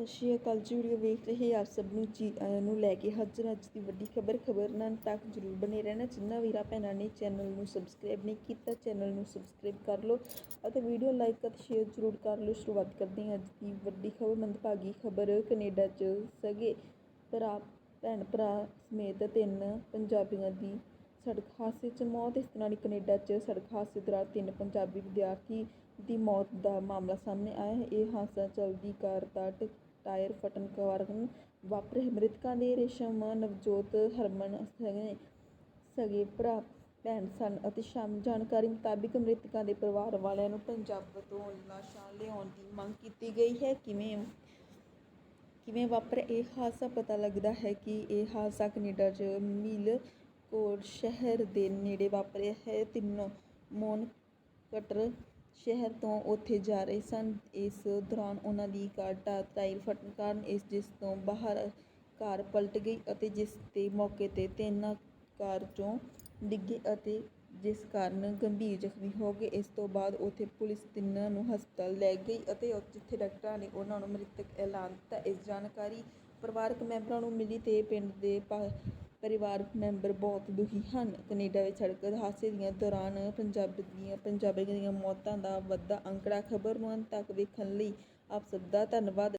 ਸਤਿ ਸ਼੍ਰੀ ਅਕਾਲ ਜੀ ਵੀਡੀਓ ਵੇਖ ਰਹੇ ਆਪ ਸਭ ਨੂੰ ਜੀ ਆਇਆਂ ਨੂੰ ਲੈ ਕੇ ਹਾਜ਼ਰ ਅੱਜ ਦੀ ਵੱਡੀ ਖਬਰ ਖਬਰ ਨਾਲ ਤੱਕ ਜਰੂਰ ਬਣੇ ਰਹਿਣਾ। ਜਿੰਨਾ ਵੀਰਾਂ ਭੈਣਾਂ ਨੇ ਚੈਨਲ ਨੂੰ ਸਬਸਕ੍ਰਾਈਬ ਨਹੀਂ ਕੀਤਾ ਚੈਨਲ ਨੂੰ ਸਬਸਕ੍ਰਾਈਬ ਕਰ ਲਓ ਅਤੇ ਵੀਡੀਓ ਲਾਈਕ ਅਤੇ ਸ਼ੇਅਰ ਜਰੂਰ ਕਰ ਲਓ। ਸ਼ੁਰੂਆਤ ਕਰਦੇ ਹਾਂ ਅੱਜ ਦੀ ਵੱਡੀ ਖਬਰ, ਮੰਦਭਾਗੀ ਖਬਰ ਕੈਨੇਡਾ 'ਚ ਸਗੇ ਭਰਾ, ਭੈਣ ਭਰਾ ਸਮੇਤ ਤਿੰਨ ਪੰਜਾਬੀਆਂ ਦੀ ਸੜਕ ਹਾਦਸੇ 'ਚ ਮੌਤ। ਇਸ ਤਰ੍ਹਾਂ ਹੀ ਕੈਨੇਡਾ 'ਚ ਸੜਕ ਹਾਦਸੇ ਦੌਰਾਨ ਤਿੰਨ ਪੰਜਾਬੀ ਵਿਦਿਆਰਥੀ ਦੀ ਮੌਤ ਦਾ ਮਾਮਲਾ ਸਾਹਮਣੇ ਆਇਆ ਹੈ। ਇਹ ਹਾਦਸਾ ਚਲਦੀ ਕਾਰ ਦਾ ਟਾਇਰ ਫਟਣ ਕਾਰਨ ਵਾਪਰੇ ਮ੍ਰਿਤਕਾਂ ਦੇ ਰੇਸ਼ਮ ਨਵਜੋਤ, ਹਰਮਨ ਸਗੇ ਸਗੇ ਭਰਾ, ਭੈਣ, ਸਨ ਅਤੇ ਸ਼ਾਮ ਜਾਣਕਾਰੀ ਮੁਤਾਬਿਕ ਮ੍ਰਿਤਕਾਂ ਦੇ ਪਰਿਵਾਰ ਵਾਲਿਆਂ ਨੂੰ ਪੰਜਾਬ ਤੋਂ ਲਾਸ਼ਾਂ ਲਿਆਉਣ ਦੀ ਮੰਗ ਕੀਤੀ ਗਈ ਹੈ। ਕਿਵੇਂ ਕਿਵੇਂ ਵਾਪਰਿਆ ਇਹ ਹਾਦਸਾ? ਪਤਾ ਲੱਗਦਾ ਹੈ ਕਿ ਇਹ ਹਾਦਸਾ ਕੈਨੇਡਾ 'ਚ ਮਿਲ ਕੋਟ ਸ਼ਹਿਰ ਦੇ ਨੇੜੇ ਵਾਪਰਿਆ ਹੈ। ਤਿੰਨੋਂ ਮੋਨ ਕਟਰ ਸ਼ਹਿਰ ਤੋਂ ਉੱਥੇ ਜਾ ਰਹੇ ਸਨ। ਇਸ ਦੌਰਾਨ ਉਹਨਾਂ ਦੀ ਕਾਰ ਦਾ ਟਾਇਰ ਫਟਣ ਕਾਰਨ ਇਸ ਜਿਸ ਤੋਂ ਬਾਹਰ ਕਾਰ ਪਲਟ ਗਈ ਅਤੇ ਜਿਸ ਦੇ ਮੌਕੇ ਤੇ ਤਿੰਨ ਕਾਰ ਚੋਂ ਡਿੱਗੇ ਅਤੇ ਜਿਸ ਕਾਰਨ ਗੰਭੀਰ ਜ਼ਖਮੀ ਹੋ ਗਏ। ਇਸ ਤੋਂ ਬਾਅਦ ਉੱਥੇ ਪੁਲਿਸ ਤਿੰਨਾਂ ਨੂੰ ਹਸਪਤਾਲ ਲੈ ਗਈ ਅਤੇ ਜਿੱਥੇ ਡਾਕਟਰਾਂ ਨੇ ਉਹਨਾਂ ਨੂੰ ਮ੍ਰਿਤਕ ਐਲਾਨ ਦਿੱਤਾ ਇਸ ਜਾਣਕਾਰੀ ਪਰਿਵਾਰਕ ਮੈਂਬਰਾਂ ਨੂੰ ਮਿਲੀ ਤੇ ਪਿੰਡ ਦੇ ਪਰਿਵਾਰ ਮੈਂਬਰ ਬਹੁਤ ਦੁਖੀ ਹਨ। ਕੈਨੇਡਾ ਵਿੱਚ ਸੜਕ ਹਾਦਸੇ ਦੀਆਂ ਦੌਰਾਨ ਪੰਜਾਬ ਦੀਆਂ ਪੰਜਾਬੀਆਂ ਦੀਆਂ ਮੌਤਾਂ ਦਾ ਵੱਧਦਾ ਅੰਕੜਾ ਖਬਰ ਨੂੰ ਅੰਤ ਤੱਕ ਵੇਖਣ ਲਈ ਆਪ ਸਭ ਦਾ ਧੰਨਵਾਦ।